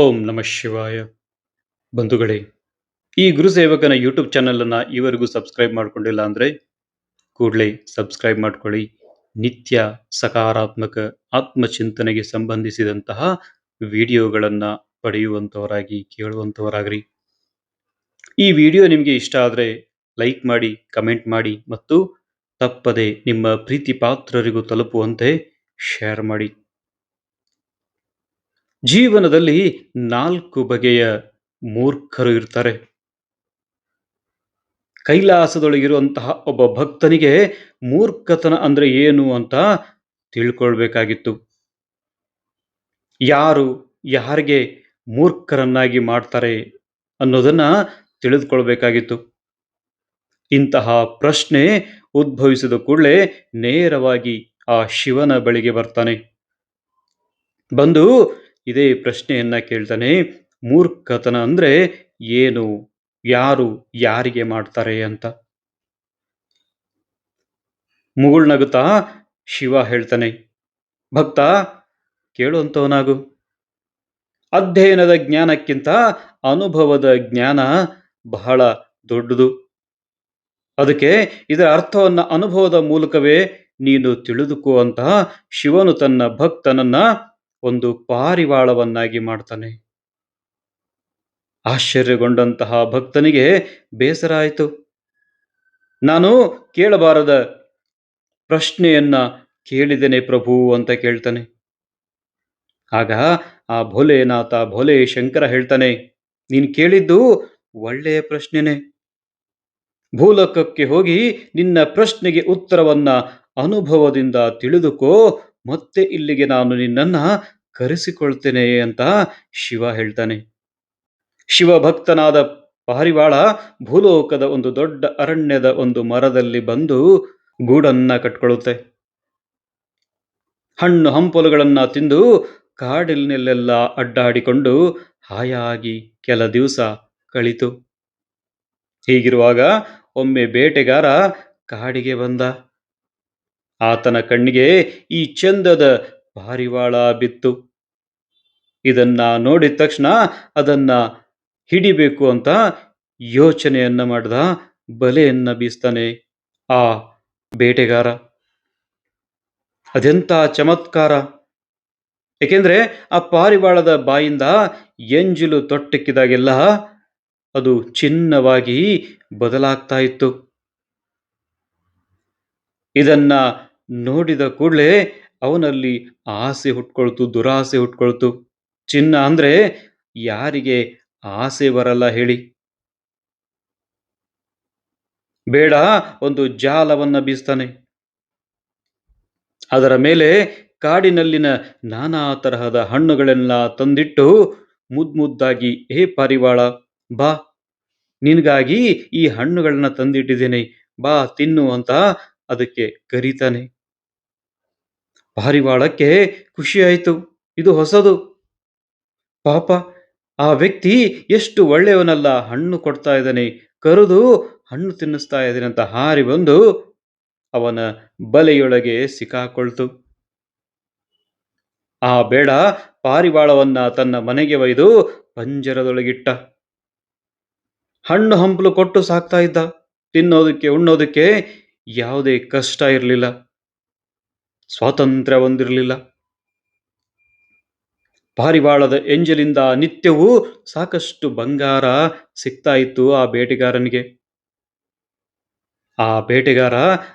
ಓಂ ನಮಃ ಶಿವಾಯ. ಬಂಧುಗಳೇ, ಈ ಗುರುಸೇವಕನ ಯೂಟ್ಯೂಬ್ ಚಾನಲನ್ನು ಈವರೆಗೂ ಸಬ್ಸ್ಕ್ರೈಬ್ ಮಾಡ್ಕೊಂಡಿಲ್ಲ ಅಂದರೆ ಕೂಡಲೇ ಸಬ್ಸ್ಕ್ರೈಬ್ ಮಾಡ್ಕೊಳ್ಳಿ. ನಿತ್ಯ ಸಕಾರಾತ್ಮಕ ಆತ್ಮಚಿಂತನೆಗೆ ಸಂಬಂಧಿಸಿದಂತಹ ವಿಡಿಯೋಗಳನ್ನು ಪಡೆಯುವಂಥವರಾಗಿ ಕೇಳುವಂಥವರಾಗ್ರಿ ಈ ವಿಡಿಯೋ ನಿಮಗೆ ಇಷ್ಟ ಆದರೆ ಲೈಕ್ ಮಾಡಿ, ಕಮೆಂಟ್ ಮಾಡಿ ಮತ್ತು ತಪ್ಪದೆ ನಿಮ್ಮ ಪ್ರೀತಿ ಪಾತ್ರರಿಗೂ ತಲುಪುವಂತೆ ಶೇರ್ ಮಾಡಿ. ಜೀವನದಲ್ಲಿ ನಾಲ್ಕು ಬಗೆಯ ಮೂರ್ಖರು ಇರ್ತಾರೆ. ಕೈಲಾಸದೊಳಗಿರುವಂತಹ ಒಬ್ಬ ಭಕ್ತನಿಗೆ ಮೂರ್ಖತನ ಅಂದ್ರೆ ಏನು ಅಂತ ತಿಳ್ಕೊಳ್ಬೇಕಾಗಿತ್ತು. ಯಾರು, ಯಾರಿಗೆ ಮೂರ್ಖರನ್ನಾಗಿ ಮಾಡ್ತಾರೆ ಅನ್ನೋದನ್ನ ತಿಳಿದುಕೊಳ್ಬೇಕಾಗಿತ್ತು. ಇಂತಹ ಪ್ರಶ್ನೆ ಉದ್ಭವಿಸಿದ ಕೂಡಲೇ ನೇರವಾಗಿ ಆ ಶಿವನ ಬಳಿಗೆ ಬರ್ತಾನೆ. ಬಂದು ಇದೇ ಪ್ರಶ್ನೆಯನ್ನ ಕೇಳ್ತಾನೆ, ಮೂರ್ಖತನ ಅಂದ್ರೆ ಏನು, ಯಾರು, ಯಾರಿಗೆ ಮಾಡ್ತಾರೆ ಅಂತ. ಮುಗುಳ್ನಗುತ್ತಾ ಶಿವ ಹೇಳ್ತಾನೆ, ಭಕ್ತ ಕೇಳುವಂಥವನಾಗು ಅಧ್ಯಯನದ ಜ್ಞಾನಕ್ಕಿಂತ ಅನುಭವದ ಜ್ಞಾನ ಬಹಳ ದೊಡ್ಡದು. ಅದಕ್ಕೆ ಇದರ ಅರ್ಥವನ್ನ ಅನುಭವದ ಮೂಲಕವೇ ನೀನು ತಿಳಿದುಕೋ ಅಂತ ಶಿವನು ತನ್ನ ಭಕ್ತನನ್ನ ಒಂದು ಪಾರಿವಾಳವನ್ನಾಗಿ ಮಾಡ್ತಾನೆ. ಆಶ್ಚರ್ಯಗೊಂಡಂತಹ ಭಕ್ತನಿಗೆ ಬೇಸರ ಆಯಿತು ನಾನು ಕೇಳಬಾರದ ಪ್ರಶ್ನೆಯನ್ನ ಕೇಳಿದೆನೆ ಪ್ರಭು ಅಂತ ಕೇಳ್ತಾನೆ. ಆಗ ಆ ಭೋಲೆನಾಥ, ಭೋಲೆ ಶಂಕರ ಹೇಳ್ತಾನೆ, ನೀನು ಕೇಳಿದ್ದು ಒಳ್ಳೆಯ ಪ್ರಶ್ನೆನೆ. ಭೂಲೋಕಕ್ಕೆ ಹೋಗಿ ನಿನ್ನ ಪ್ರಶ್ನೆಗೆ ಉತ್ತರವನ್ನ ಅನುಭವದಿಂದ ತಿಳಿದುಕೋ ಮತ್ತೆ ಇಲ್ಲಿಗೆ ನಾನು ನಿನ್ನನ್ನ ಕರೆಸಿಕೊಳ್ತೇನೆ ಅಂತ ಶಿವ ಹೇಳ್ತಾನೆ. ಶಿವಭಕ್ತನಾದ ಪಾರಿವಾಳ ಭೂಲೋಕದ ಒಂದು ದೊಡ್ಡ ಅರಣ್ಯದ ಒಂದು ಮರದಲ್ಲಿ ಬಂದು ಗೂಡನ್ನ ಕಟ್ಕೊಳ್ಳುತ್ತೆ ಹಣ್ಣು ಹಂಪಲುಗಳನ್ನ ತಿಂದು ಕಾಡಿನಲ್ಲೆಲ್ಲ ಅಡ್ಡಾಡಿಕೊಂಡು ಹಾಯಾಗಿ ಕೆಲ ದಿವಸ ಕಳಿತು. ಹೀಗಿರುವಾಗ ಒಮ್ಮೆ ಬೇಟೆಗಾರ ಕಾಡಿಗೆ ಬಂದ. ಆತನ ಕಣ್ಣಿಗೆ ಈ ಚಂದದ ಪಾರಿವಾಳ ಬಿತ್ತು. ಇದನ್ನ ನೋಡಿದ ತಕ್ಷಣ ಅದನ್ನ ಹಿಡಿಬೇಕು ಅಂತ ಯೋಚನೆಯನ್ನ ಮಾಡ್ದ ಬಲೆಯನ್ನ ಬೀಸ್ತಾನೆ ಆ ಬೇಟೆಗಾರ. ಅದೆಂಥ ಚಮತ್ಕಾರ. ಏಕೆಂದ್ರೆ ಆ ಪಾರಿವಾಳದ ಬಾಯಿಂದ ಎಂಜಿಲು ತೊಟ್ಟಕ್ಕಿದಾಗೆಲ್ಲ ಅದು ಚಿನ್ನವಾಗಿ ಬದಲಾಗ್ತಾ ಇತ್ತು. ಇದನ್ನ ನೋಡಿದ ಕೂಡಲೇ ಅವನಲ್ಲಿ ಆಸೆ ಹುಟ್ಕೊಳ್ತು, ದುರಾಸೆ ಹುಟ್ಕೊಳ್ತು. ಚಿನ್ನ ಅಂದ್ರೆ ಯಾರಿಗೆ ಆಸೆ ಬರಲ್ಲ ಹೇಳಿ. ಬೇಡ, ಒಂದು ಜಾಲವನ್ನ ಬೀಸ್ತಾನೆ. ಅದರ ಮೇಲೆ ಕಾಡಿನಲ್ಲಿನ ನಾನಾ ತರಹದ ಹಣ್ಣುಗಳೆಲ್ಲ ತಂದಿಟ್ಟು ಮುದ್ಮುದ್ದಾಗಿ ಹೇ ಪಾರಿವಾಳ, ಬಾ, ನಿನಗಾಗಿ ಈ ಹಣ್ಣುಗಳನ್ನ ತಂದಿಟ್ಟಿದ್ದೇನೆ, ಬಾ, ತಿನ್ನು ಅಂತ ಅದಕ್ಕೆ ಕರೀತಾನೆ. ಪಾರಿವಾಳಕ್ಕೆ ಖುಷಿ ಆಯಿತು ಇದು ಹೊಸದು. ಪಾಪ, ಆ ವ್ಯಕ್ತಿ ಎಷ್ಟು ಒಳ್ಳೆಯವನಲ್ಲ. ಹಣ್ಣು ಕೊಡ್ತಾ ಇದ್ದಾನೆ. ಕರೆದು ಹಣ್ಣು ತಿನ್ನಿಸ್ತಾ ಇದ್ದಾನೆ ಅಂತ ಹಾರಿ ಬಂದು ಅವನ ಬಲೆಯೊಳಗೆ ಸಿಕ್ಕಾಕೊಳ್ತು. ಆ ಬೇಡ, ಪಾರಿವಾಳವನ್ನ ತನ್ನ ಮನೆಗೆ ಒಯ್ದು ಪಂಜರದೊಳಗಿಟ್ಟ ಹಣ್ಣು ಹಂಪಲು ಕೊಟ್ಟು ಸಾಕ್ತಾ ಇದ್ದ. ತಿನ್ನೋದಕ್ಕೆ, ಉಣ್ಣೋದಕ್ಕೆ ಯಾವುದೇ ಕಷ್ಟ ಇರಲಿಲ್ಲ. ಸ್ವಾತಂತ್ರ್ಯ ಹೊಂದಿರಲಿಲ್ಲ ಪಾರಿವಾಳದ ಎಂಜಲಿಂದ ನಿತ್ಯವೂ ಸಾಕಷ್ಟು ಬಂಗಾರ ಸಿಗ್ತಾ ಇತ್ತು ಆ ಬೇಟೆಗಾರನಿಗೆ. ಆ ಬೇಟೆಗಾರ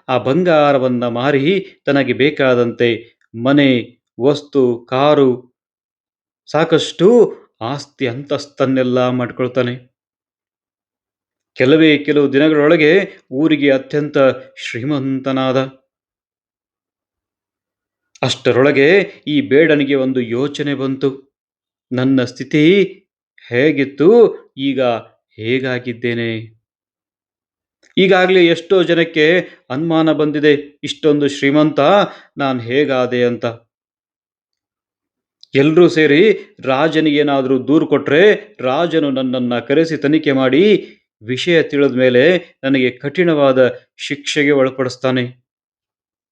ಆ ಬಂಗಾರವನ್ನ ಮಾರಿ ತನಗೆ ಬೇಕಾದಂತೆ ಮನೆ, ವಸ್ತು, ಕಾರು ಸಾಕಷ್ಟು ಆಸ್ತಿ ಅಂತಸ್ತನ್ನೆಲ್ಲ ಮಾಡ್ಕೊಳ್ತಾನೆ. ಕೆಲವೇ ಕೆಲವು ದಿನಗಳೊಳಗೆ ಊರಿಗೆ ಅತ್ಯಂತ ಶ್ರೀಮಂತನಾದ ಅಷ್ಟರೊಳಗೆ ಈ ಬೇಡನಿಗೆ ಒಂದು ಯೋಚನೆ ಬಂತು. ನನ್ನ ಸ್ಥಿತಿ ಹೇಗಿತ್ತು? ಈಗ ಹೇಗಾಗಿದ್ದೇನೆ? ಈಗಾಗಲೇ ಎಷ್ಟೋ ಜನಕ್ಕೆ ಅನುಮಾನ ಬಂದಿದೆ. ಇಷ್ಟೊಂದು ಶ್ರೀಮಂತ ನಾನು ಹೇಗಾದೆ ಅಂತ. ಎಲ್ಲರೂ ಸೇರಿ ರಾಜನಿಗೇನಾದರೂ ದೂರು ಕೊಟ್ಟರೆ ರಾಜನು ನನ್ನನ್ನು ಕರೆಸಿ ತನಿಖೆ ಮಾಡಿ ವಿಷಯ ತಿಳಿದ ಮೇಲೆ ನನಗೆ ಕಠಿಣವಾದ ಶಿಕ್ಷೆಗೆ ಒಳಪಡಿಸ್ತಾನೆ.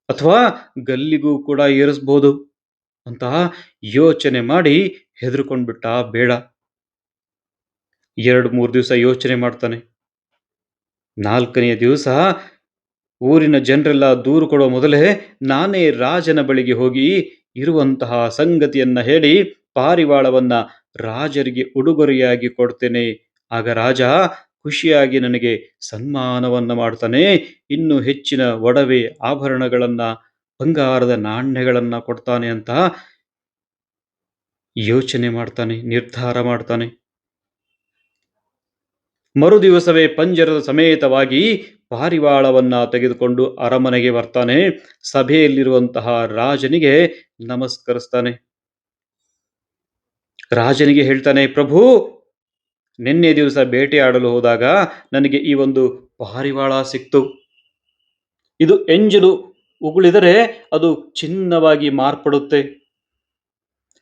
ಅಥವಾ ಗಲ್ಲಿಗೂ ಕೂಡ ಏರಿಸ್ಬೋದು ಅಂತ ಯೋಚನೆ ಮಾಡಿ ಹೆದರ್ಕೊಂಡ್ಬಿಟ್ಟ ಬೇಡ. ಎರಡು ಮೂರು ದಿವಸ ಯೋಚನೆ ಮಾಡ್ತಾನೆ. ನಾಲ್ಕನೆಯ ದಿವಸ ಊರಿನ ಜನರೆಲ್ಲ ದೂರು ಕೊಡುವ ಮೊದಲೇ ನಾನೇ ರಾಜನ ಬಳಿಗೆ ಹೋಗಿ ಇರುವಂತಹ ಸಂಗತಿಯನ್ನ ಹೇಳಿ ಪಾರಿವಾಳವನ್ನ ರಾಜರಿಗೆ ಉಡುಗೊರೆಯಾಗಿ ಕೊಡ್ತೇನೆ. ಆಗ ರಾಜ ಖುಷಿಯಾಗಿ ನನಗೆ ಸನ್ಮಾನವನ್ನ ಮಾಡ್ತಾನೆ. ಇನ್ನು ಹೆಚ್ಚಿನ ಒಡವೆ ಆಭರಣಗಳನ್ನ, ಬಂಗಾರದ ನಾಣ್ಯಗಳನ್ನ ಕೊಡ್ತಾನೆ ಅಂತ ಯೋಚನೆ ಮಾಡ್ತಾನೆ, ನಿರ್ಧಾರ ಮಾಡ್ತಾನೆ. ಮರುದಿವಸವೇ ಪಂಜರದ ಸಮೇತವಾಗಿ ಪಾರಿವಾಳವನ್ನ ತೆಗೆದುಕೊಂಡು ಅರಮನೆಗೆ ಬರ್ತಾನೆ. ಸಭೆಯಲ್ಲಿರುವಂತಹ ರಾಜನಿಗೆ ನಮಸ್ಕರಿಸ್ತಾನೆ. ರಾಜನಿಗೆ ಹೇಳ್ತಾನೆ, ಪ್ರಭು ನಿನ್ನೆ ದಿವಸ ಬೇಟೆಯಾಡಲು ಹೋದಾಗ ನನಗೆ ಈ ಒಂದು ಪಾರಿವಾಳ ಸಿಕ್ತು. ಇದು ಎಂಜಲು ಉಗುಳಿದರೆ ಅದು ಚಿನ್ನವಾಗಿ ಮಾರ್ಪಡುತ್ತೆ.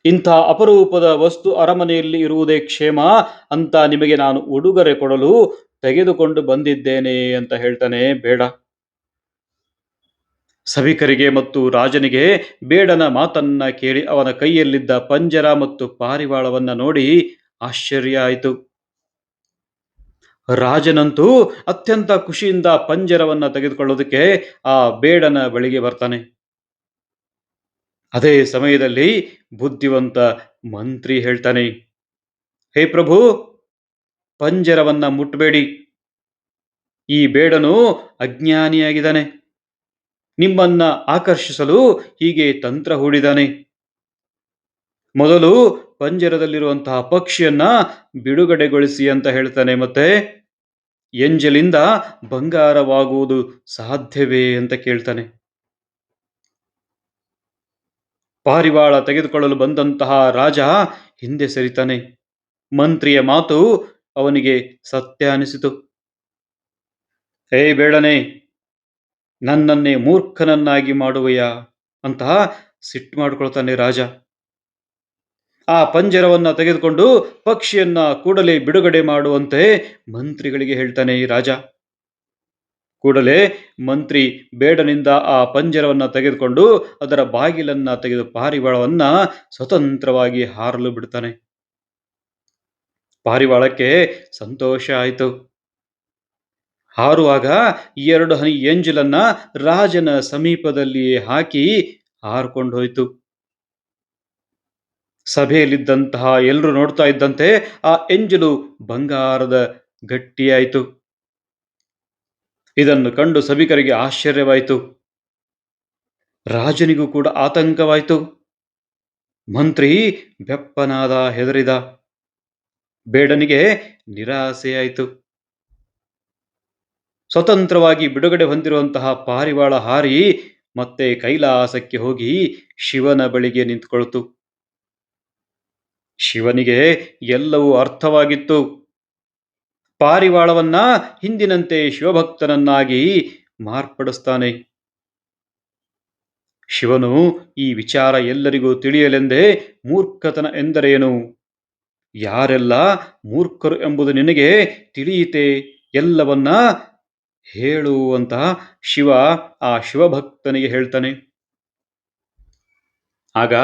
ಇಂಥ ಅಪರೂಪದ ವಸ್ತು ಅರಮನೆಯಲ್ಲಿ ಇರುವುದೇ ಕ್ಷೇಮ ಅಂತ ನಿಮಗೆ ನಾನು ಉಡುಗೊರೆ ಕೊಡಲು ತೆಗೆದುಕೊಂಡು ಬಂದಿದ್ದೇನೆ ಅಂತ ಹೇಳ್ತಾನೆ ಬೇಡ. ಸಭಿಕರಿಗೆ ಮತ್ತು ರಾಜನಿಗೆ ಬೇಡನ ಮಾತನ್ನ ಕೇಳಿ ಅವನ ಕೈಯಲ್ಲಿದ್ದ ಪಂಜರ ಮತ್ತು ಪಾರಿವಾಳವನ್ನ ನೋಡಿ ಆಶ್ಚರ್ಯ ಆಯಿತು. ರಾಜನಂತೂ ಅತ್ಯಂತ ಖುಷಿಯಿಂದ ಪಂಜರವನ್ನ ತೆಗೆದುಕೊಳ್ಳೋದಕ್ಕೆ ಆ ಬೇಡನ ಬಳಿಗೆ ಬರ್ತಾನೆ. ಅದೇ ಸಮಯದಲ್ಲಿ ಬುದ್ಧಿವಂತ ಮಂತ್ರಿ ಹೇಳ್ತಾನೆ, ಹೇ ಪ್ರಭು, ಪಂಜರವನ್ನ ಮುಟ್ಟಬೇಡಿ ಈ ಬೇಡನು ಅಜ್ಞಾನಿಯಾಗಿದ್ದಾನೆ. ನಿಮ್ಮನ್ನ ಆಕರ್ಷಿಸಲು ಹೀಗೆ ತಂತ್ರ ಹೂಡಿದಾನೆ ಮೊದಲು ಪಂಜರದಲ್ಲಿರುವಂತಹ ಪಕ್ಷಿಯನ್ನ ಬಿಡುಗಡೆಗೊಳಿಸಿ ಅಂತ ಹೇಳ್ತಾನೆ ಮತ್ತೆ ಎಂಜಲಿಂದ ಬಂಗಾರವಾಗುವುದು ಸಾಧ್ಯವೇ ಅಂತ ಕೇಳ್ತಾನೆ. ಪಾರಿವಾಳ ತೆಗೆದುಕೊಳ್ಳಲು ಬಂದಂತಹ ರಾಜ ಹಿಂದೆ ಸರಿತಾನೆ. ಮಂತ್ರಿಯ ಮಾತು ಅವನಿಗೆ ಸತ್ಯ ಅನಿಸಿತು. ಏ ಬೇಡನೆ, ನನ್ನನ್ನೇ ಮೂರ್ಖನನ್ನಾಗಿ ಮಾಡುವೆಯಾ? ಅಂತ ಸಿಟ್ಟು ಮಾಡ್ಕೊಳ್ತಾನೆ ರಾಜ. ಆ ಪಂಜರವನ್ನ ತೆಗೆದುಕೊಂಡು ಪಕ್ಷಿಯನ್ನ ಕೂಡಲೇ ಬಿಡುಗಡೆ ಮಾಡುವಂತೆ ಮಂತ್ರಿಗಳಿಗೆ ಹೇಳ್ತಾನೆ ಈ ರಾಜ. ಕೂಡಲೇ ಮಂತ್ರಿ ಬೇಡನಿಂದ ಆ ಪಂಜರವನ್ನ ತೆಗೆದುಕೊಂಡು ಅದರ ಬಾಗಿಲನ್ನ ತೆಗೆದು ಪಾರಿವಾಳವನ್ನ ಸ್ವತಂತ್ರವಾಗಿ ಹಾರಲು ಬಿಡ್ತಾನೆ. ಪಾರಿವಾಳಕ್ಕೆ ಸಂತೋಷ ಆಯಿತು. ಹಾರುವಾಗ ಎರಡು ಹನಿ ಎಂಜಲನ್ನ ರಾಜನ ಸಮೀಪದಲ್ಲಿ ಹಾಕಿ ಹಾರ್ಕೊಂಡು ಹೋಯಿತು ಸಭೆಯಲ್ಲಿದ್ದಂತಹ ಎಲ್ಲರೂ ನೋಡ್ತಾ ಇದ್ದಂತೆ ಆ ಎಂಜಲು ಬಂಗಾರದ ಗಟ್ಟಿಯಾಯಿತು. ಇದನ್ನು ಕಂಡು ಸಭಿಕರಿಗೆ ಆಶ್ಚರ್ಯವಾಯಿತು. ರಾಜನಿಗೂ ಕೂಡ ಆತಂಕವಾಯಿತು. ಮಂತ್ರಿ ಬೆಪ್ಪನಾದ ಹೆದರಿದ. ಬೇಡನಿಗೆ ನಿರಾಸೆಯಾಯಿತು. ಸ್ವತಂತ್ರವಾಗಿ ಬಿಡುಗಡೆ ಹೊಂದಿರುವಂತಹ ಪಾರಿವಾಳ ಹಾರಿ ಮತ್ತೆ ಕೈಲಾಸಕ್ಕೆ ಹೋಗಿ ಶಿವನ ಬಳಿಗೆ ನಿಂತುಕೊಳ್ತು. ಶಿವನಿಗೆ ಎಲ್ಲವೂ ಅರ್ಥವಾಗಿತ್ತು. ಪಾರಿವಾಳವನ್ನ ಹಿಂದಿನಂತೆ ಶಿವಭಕ್ತನನ್ನಾಗಿ ಮಾರ್ಪಡಿಸ್ತಾನೆ. ಶಿವನು ಈ ವಿಚಾರ ಎಲ್ಲರಿಗೂ ತಿಳಿಯಲೆಂದೇ ಮೂರ್ಖತನ ಎಂದರೇನು? ಯಾರೆಲ್ಲ ಮೂರ್ಖರು ಎಂಬುದು ನಿನಗೆ ತಿಳಿಯಿತೆ? ಎಲ್ಲವನ್ನ ಹೇಳುವಂತ ಶಿವ ಆ ಶಿವಭಕ್ತನಿಗೆ ಹೇಳ್ತಾನೆ. ಆಗ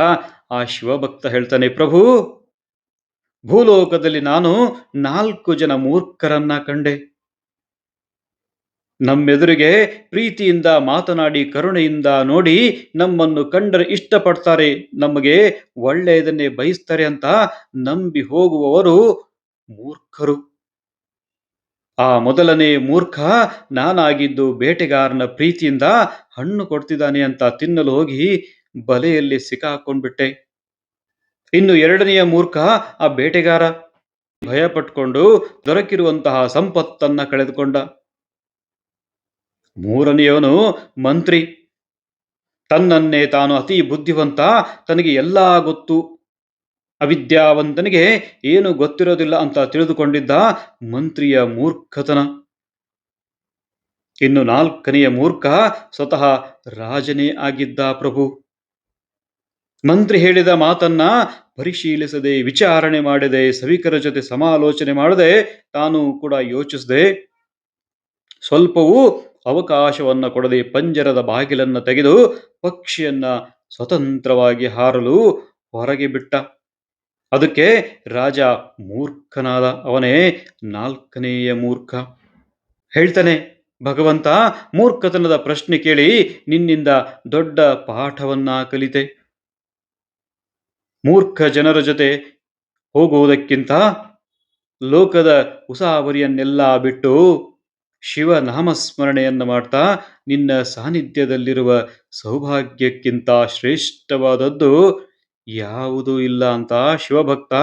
ಆ ಶಿವಭಕ್ತ ಹೇಳ್ತಾನೆ, ಪ್ರಭು ಭೂಲೋಕದಲ್ಲಿ ನಾನು ನಾಲ್ಕು ಜನ ಮೂರ್ಖರನ್ನ ಕಂಡೆ. ನಮ್ಮೆದುರಿಗೆ ಪ್ರೀತಿಯಿಂದ ಮಾತನಾಡಿ, ಕರುಣೆಯಿಂದ ನೋಡಿ ನಮ್ಮನ್ನು ಕಂಡರೆ ಇಷ್ಟಪಡ್ತಾರೆ. ನಮಗೆ ಒಳ್ಳೆಯದನ್ನೇ ಬಯಸ್ತಾರೆ ಅಂತ ನಂಬಿ ಹೋಗುವವರು ಮೂರ್ಖರು. ಆ ಮೊದಲನೇ ಮೂರ್ಖ ನಾನಾಗಿದ್ದು ಬೇಟೆಗಾರನ ಪ್ರೀತಿಯಿಂದ ಹಣ್ಣು ಕೊಡ್ತಿದ್ದಾನೆ ಅಂತ ತಿನ್ನಲು ಹೋಗಿ ಬಲೆಯಲ್ಲಿ ಸಿಕ್ಕಾಕೊಂಡ್ಬಿಟ್ಟೆ. ಇನ್ನು ಎರಡನೆಯ ಮೂರ್ಖ ಆ ಬೇಟೆಗಾರ. ಭಯಪಟ್ಕೊಂಡು ದೊರಕಿರುವಂತಹ ಸಂಪತ್ತನ್ನ ಕಳೆದುಕೊಂಡ. ಮೂರನೆಯವನು ಮಂತ್ರಿ. ತನ್ನನ್ನೇ ತಾನು ಅತಿ ಬುದ್ಧಿವಂತ, ತನಗೆ ಎಲ್ಲಾ ಗೊತ್ತು. ಅವಿದ್ಯಾವಂತನಿಗೆ ಏನು ಗೊತ್ತಿರೋದಿಲ್ಲ ಅಂತ ತಿಳಿದುಕೊಂಡಿದ್ದ ಮಂತ್ರಿಯ ಮೂರ್ಖತನ. ಇನ್ನು ನಾಲ್ಕನೆಯ ಮೂರ್ಖ ಸ್ವತಃ ರಾಜನೇ ಆಗಿದ್ದ ಪ್ರಭು. ಮಂತ್ರಿ ಹೇಳಿದ ಮಾತನ್ನ ಪರಿಶೀಲಿಸದೆ, ವಿಚಾರಣೆ ಮಾಡದೆ, ಸಭಿಕರ ಜೊತೆ ಸಮಾಲೋಚನೆ ಮಾಡದೆ ತಾನು ಕೂಡ ಯೋಚಿಸದೆ, ಸ್ವಲ್ಪವೂ ಅವಕಾಶವನ್ನ ಕೊಡದೆ ಪಂಜರದ ಬಾಗಿಲನ್ನ ತೆಗೆದು ಪಕ್ಷಿಯನ್ನ ಸ್ವತಂತ್ರವಾಗಿ ಹಾರಲು ಹೊರಗೆ ಬಿಟ್ಟ. ಅದಕ್ಕೆ ರಾಜ ಮೂರ್ಖನಾದ ಅವನೇ ನಾಲ್ಕನೆಯ ಮೂರ್ಖ. ಹೇಳ್ತಾನೆ, ಭಗವಂತ ಮೂರ್ಖತನದ ಪ್ರಶ್ನೆ ಕೇಳಿ ನಿನ್ನಿಂದ ದೊಡ್ಡ ಪಾಠವನ್ನ ಕಲಿತೆ ಮೂರ್ಖ ಜನರ ಜೊತೆ ಹೋಗುವುದಕ್ಕಿಂತ ಲೋಕದ ಉಸಾವರಿಯನ್ನೆಲ್ಲ ಬಿಟ್ಟು ಶಿವ ನಾಮಸ್ಮರಣೆಯನ್ನು ಮಾಡ್ತಾ ನಿನ್ನ ಸಾನ್ನಿಧ್ಯದಲ್ಲಿರುವ ಸೌಭಾಗ್ಯಕ್ಕಿಂತ ಶ್ರೇಷ್ಠವಾದದ್ದು ಯಾವುದೂ ಇಲ್ಲ ಅಂತ ಶಿವಭಕ್ತ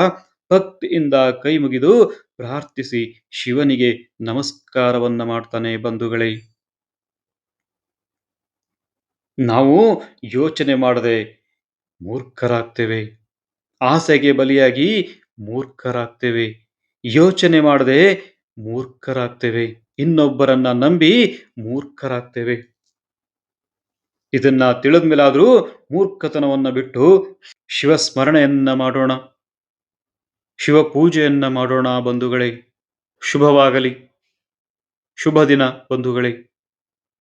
ಭಕ್ತಿಯಿಂದ ಕೈ ಮುಗಿದು ಪ್ರಾರ್ಥಿಸಿ ಶಿವನಿಗೆ ನಮಸ್ಕಾರವನ್ನ ಮಾಡ್ತಾನೆ ಬಂಧುಗಳೇ. ನಾವು ಯೋಚನೆ ಮಾಡದೆ ಮೂರ್ಖರಾಗ್ತೇವೆ. ಆಸೆಗೆ ಬಲಿಯಾಗಿ ಮೂರ್ಖರಾಗ್ತೇವೆ. ಯೋಚನೆ ಮಾಡದೆ ಮೂರ್ಖರಾಗ್ತೇವೆ. ಇನ್ನೊಬ್ಬರನ್ನ ನಂಬಿ ಮೂರ್ಖರಾಗ್ತೇವೆ. ಇದನ್ನ ತಿಳಿದ ಮೇಲಾದ್ರೂ ಮೂರ್ಖತನವನ್ನ ಬಿಟ್ಟು ಶಿವ ಸ್ಮರಣೆಯನ್ನ ಮಾಡೋಣ. ಶಿವ ಪೂಜೆಯನ್ನ ಮಾಡೋಣ ಬಂಧುಗಳೇ. ಶುಭವಾಗಲಿ. ಶುಭ ದಿನ ಬಂಧುಗಳೇ.